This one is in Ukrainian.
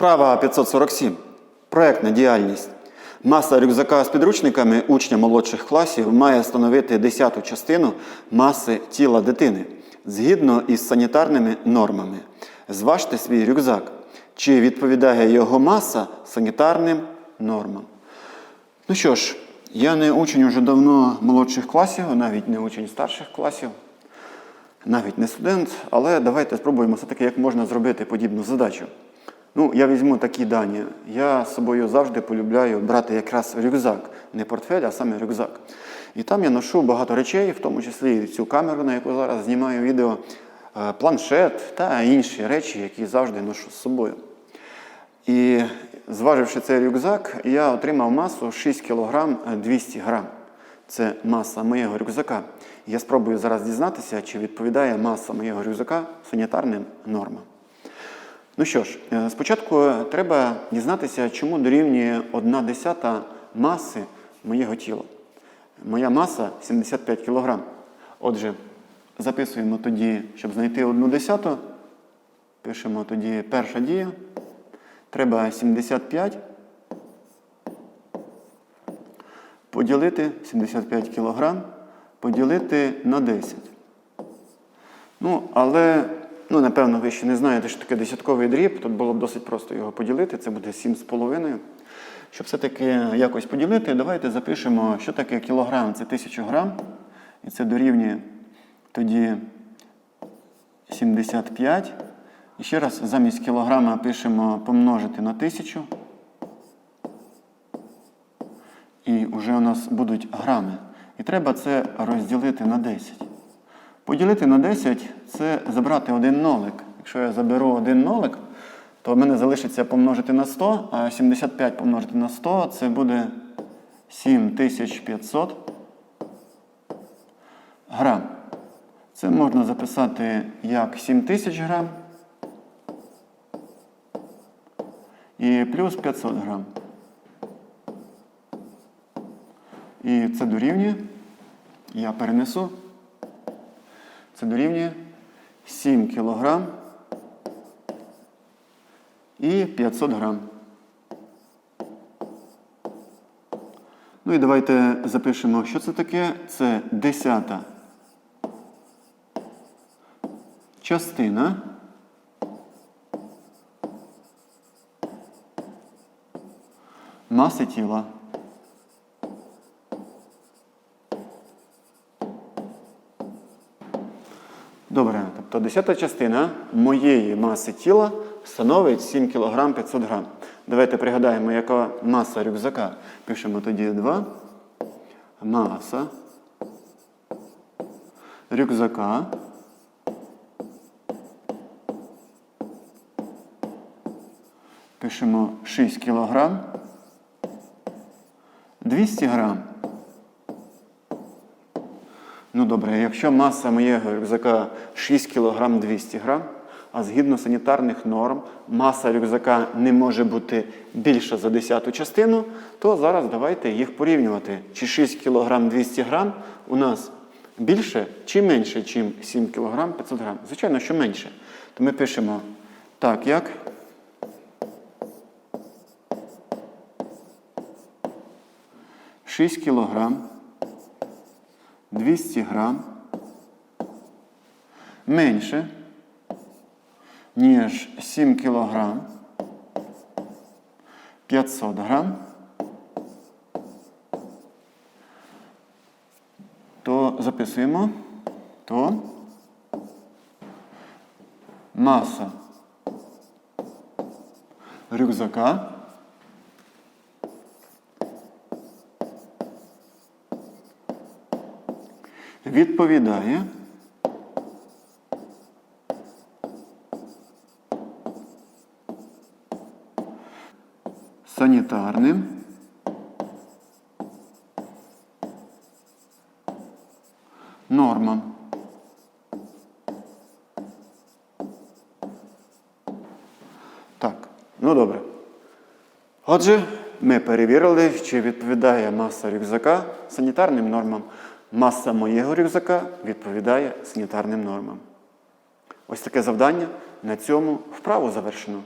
Вправа 547. Проектна діяльність. Маса рюкзака з підручниками учня молодших класів має становити десяту частину маси тіла дитини згідно із санітарними нормами. Зважте свій рюкзак. Чи відповідає його маса санітарним нормам? Ну що ж, я не учень уже давно молодших класів, навіть не учень старших класів, навіть не студент, але давайте спробуємо все-таки, як можна зробити подібну задачу. Ну, я візьму такі дані. Я з собою завжди полюбляю брати якраз рюкзак, не портфель, а саме рюкзак. І там я ношу багато речей, в тому числі цю камеру, на яку зараз знімаю відео, е, планшет та інші речі, які завжди ношу з собою. І зваживши цей рюкзак, я отримав масу 6 кг 200 г. Це маса моєго рюкзака. Я спробую зараз дізнатися, чи відповідає маса моєго рюкзака санітарним нормам. Ну що ж, е, спочатку треба дізнатися, чому дорівнює 1 десята маси моєго тіла. Моя маса 75 кг. Отже, записуємо тоді, щоб знайти 1 десяту. Пишемо тоді перша дія. Треба 75 поділити 75 кг, поділити на 10. Ну, але, ну, напевно, ви ще не знаєте, що таке десятковий дріб. Тут було б досить просто його поділити. Це буде 7,5. Щоб все-таки якось поділити, давайте запишемо, що таке кілограм це 1000 грам. І це дорівнює тоді 75. І ще раз замість кілограма пишемо помножити на 1000. І вже у нас будуть грами. І треба це розділити на 10. Поділити на 10 це забрати один нолик. Якщо я заберу один нолик, то в мене залишиться помножити на 100, а 75 помножити на 100 це буде 7500 грам. Це можна записати як 7000 грам і плюс 500 грам. І це дорівнює, я перенесу, це дорівнює 7 кілограм і 500 грам. Ну і давайте запишемо, що це таке. Це десята частина. Маси тіла. Добре, тобто десята частина моєї маси тіла становить 7 кг 500 г. Давайте пригадаємо, яка маса рюкзака. Пишемо тоді 2. Маса рюкзака. Пишемо 6 кг 200 грам. Ну добре, якщо маса моєго рюкзака 6 кг 200 г, а згідно санітарних норм маса рюкзака не може бути більша за 10 частину, то зараз давайте їх порівнювати. Чи 6 кг 200 г у нас більше чи менше, ніж 7 кг 500 г? Звичайно, що менше. То ми пишемо так, як. Шість кілограм 200 грам. Менше, ніж 7 кілограм. 500 грам, то записуємо, то маса рюкзака відповідає санітарним нормам. Так, ну добре. Отже, ми перевірили, чи відповідає маса рюкзака санітарним нормам. Маса моєго рюкзака відповідає санітарним нормам. Ось таке завдання. На цьому вправу завершено.